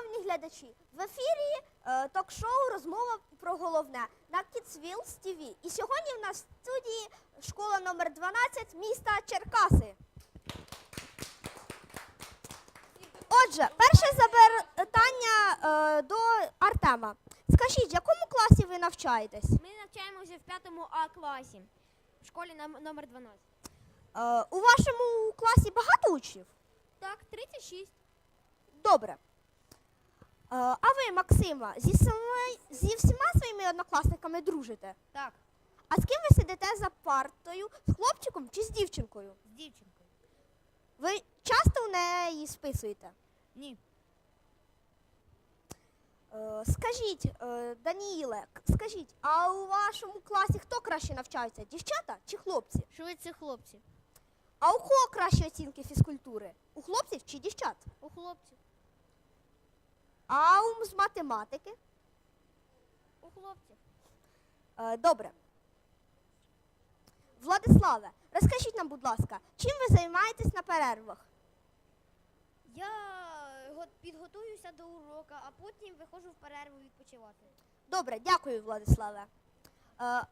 глядачі! В ефірі е, ток-шоу Розмова про головне на Kidswills TV. І сьогодні в нас в студії школа номер 12 міста Черкаси. Отже, перше запитання е, до Артема. Скажіть, в якому класі ви навчаєтесь? Ми навчаємося в п'ятому А класі в школі нам- номер 12. Е, у вашому класі багато учнів? Так, 36. Добре. Е, а ви, Максима, зі, сами- зі всіма своїми однокласниками дружите? Так, А з ким ви сидите за партою? З хлопчиком чи з дівчинкою? з дівчинкою. Ви часто у неї списуєте? Ні. Е, скажіть, е, Даніїле, к- скажіть, а у вашому класі хто краще навчається? Дівчата чи хлопці? Швидше хлопці. А у кого кращі оцінки фізкультури? У хлопців чи дівчат? У хлопців. А у з математики? У хлопців. Е, добре. Владиславе, розкажіть нам, будь ласка, чим ви займаєтесь на перервах? Я го- підготуюся до урока, а потім виходжу в перерву відпочивати. Добре, дякую, Владиславе. Е,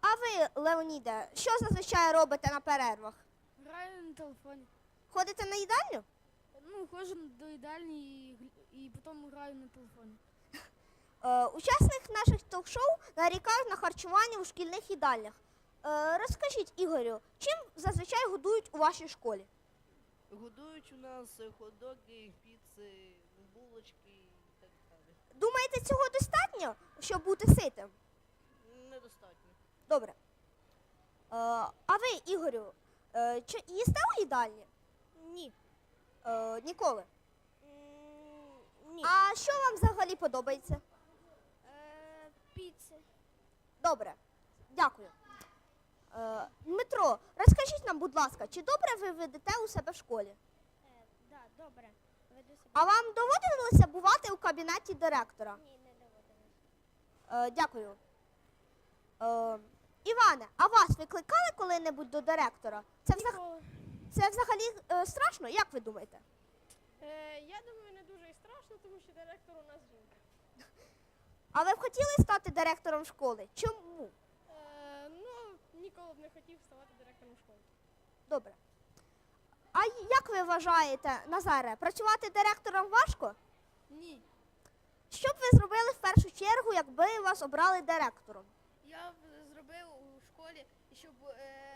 а ви, Леоніде, що зазвичай робите на перервах? Граю на телефоні. Ходите на їдальню? Ну, ходжу до їдальні і, і потім граю на телефоні. Е, учасник наших ток-шоу нарікають на харчування у шкільних їдальнях. Е, розкажіть, Ігорю, чим зазвичай годують у вашій школі? Годують у нас хот-доги, піци, булочки і так далі. Думаєте, цього достатньо, щоб бути ситим? Недостатньо. Добре. Е, а ви, Ігорю, е, чи їсте у їдальні? Ні. Е, ніколи. Ні. А що вам взагалі подобається? Е, піци. Добре, дякую. Е, Дмитро, розкажіть нам, будь ласка, чи добре ви ведете у себе в школі? Е, да, добре. Веду себе. А вам доводилося бувати у кабінеті директора? Ні, не доводилось. Е, дякую. Е, Іване, а вас викликали коли-небудь до директора? Це, взаг... Це взагалі е, страшно? Як ви думаєте? Е, я думаю, не дуже і страшно, тому що директор у нас жінка. А ви б хотіли стати директором школи? Чому? Е, ну, ніколи б не хотів ставати директором школи. Добре. А як ви вважаєте, Назаре, працювати директором важко? Ні. Що б ви зробили в першу чергу, якби вас обрали директором? Я б зробив у школі, щоб е,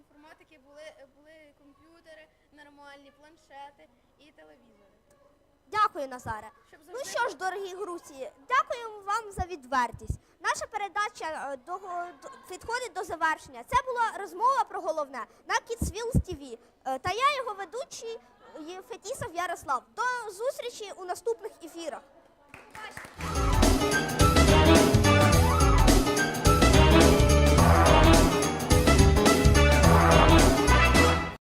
інформатики були, були комп'ютери, нормальні планшети і телевізори. Дякую, Назаре. Щоб Ну що ж, дорогі груці, дякуємо вам за відвертість. Наша передача е, до, до- підходить до завершення. Це була розмова про головне на Kidswills TV. Е, Та я його ведучий е, Фетісов Ярослав. До зустрічі у наступних ефірах.